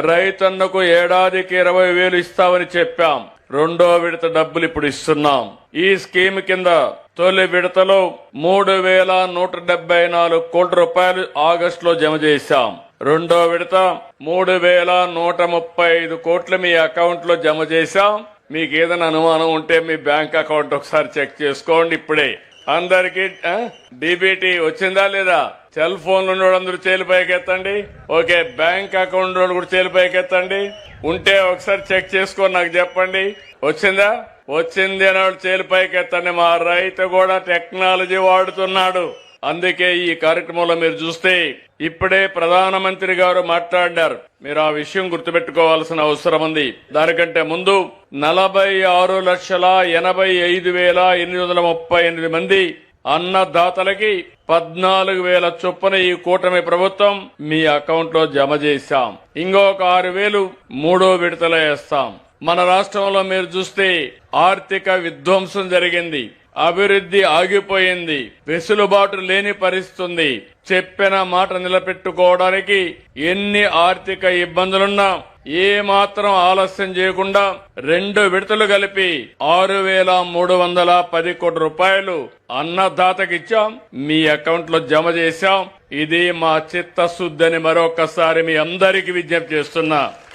రైతన్నకు ఏడాదికి ఇరవై వేలు ఇస్తామని చెప్పాం. రెండో విడత డబ్బులు ఇప్పుడు ఇస్తున్నాం. ఈ స్కీమ్ కింద తొలి విడతలో మూడు వేల నూట డెబ్బై నాలుగు కోట్ల రూపాయలు ఆగస్టులో జమ చేశాం. రెండో విడత మూడు వేల నూట ముప్పై ఐదు కోట్లు మీ అకౌంట్లో జమ చేశాం. మీకు ఏదైనా అనుమానం ఉంటే మీ బ్యాంక్ అకౌంట్ ఒకసారి చెక్ చేసుకోండి ఇప్పుడే. అందరికి డిబిటీ వచ్చిందా లేదా? సెల్ ఫోన్ ఉన్నోళ్ళందరూ చేలు పైకెత్తండి. ఓకే బ్యాంక్ అకౌంట్ వాళ్ళు కూడా చేలు పైకెత్తండి. ఉంటే ఒకసారి చెక్ చేసుకొని నాకు చెప్పండి. వచ్చిందా? వచ్చింది అని వాళ్ళు చేలు పైకెత్తండి. మా రైతు కూడా టెక్నాలజీ వాడుతున్నాడు. అందుకే ఈ కార్యక్రమంలో మీరు చూస్తే ఇప్పుడే ప్రధానమంత్రి గారు మాట్లాడారు. మీరు ఆ విషయం గుర్తుపెట్టుకోవాల్సిన అవసరం ఉంది. దానికంటే ముందు నలభై ఆరు లక్షల ఎనభై ఐదు వేల ఎనిమిది వందల ముప్పై ఎనిమిది మంది అన్నదాతలకి పద్నాలుగు వేల చొప్పున ఈ కూటమి ప్రభుత్వం మీ అకౌంట్లో జమ చేశాం. ఇంకొక ఆరు వేలు మూడో విడతలో వేస్తాం. మన రాష్ట్రంలో మీరు చూస్తే ఆర్థిక విధ్వంసం జరిగింది. అభివృద్ధి ఆగిపోయింది. వెసులుబాటు లేని పరిస్థితుంది. చెప్పిన మాట నిలబెట్టుకోవడానికి ఎన్ని ఆర్థిక ఇబ్బందులున్నా ఏ మాత్రం ఆలస్యం చేయకుండా రెండు విడతలు కలిపి ఆరు వేల మూడు వందల పది కోట్ల రూపాయలు అన్నదాతకిచ్చాం మీ అకౌంట్లో జమ చేశాం. ఇది మా చిత్తశుద్ధి అని మరొకసారి మీ అందరికీ విజ్ఞప్తి చేస్తున్నా.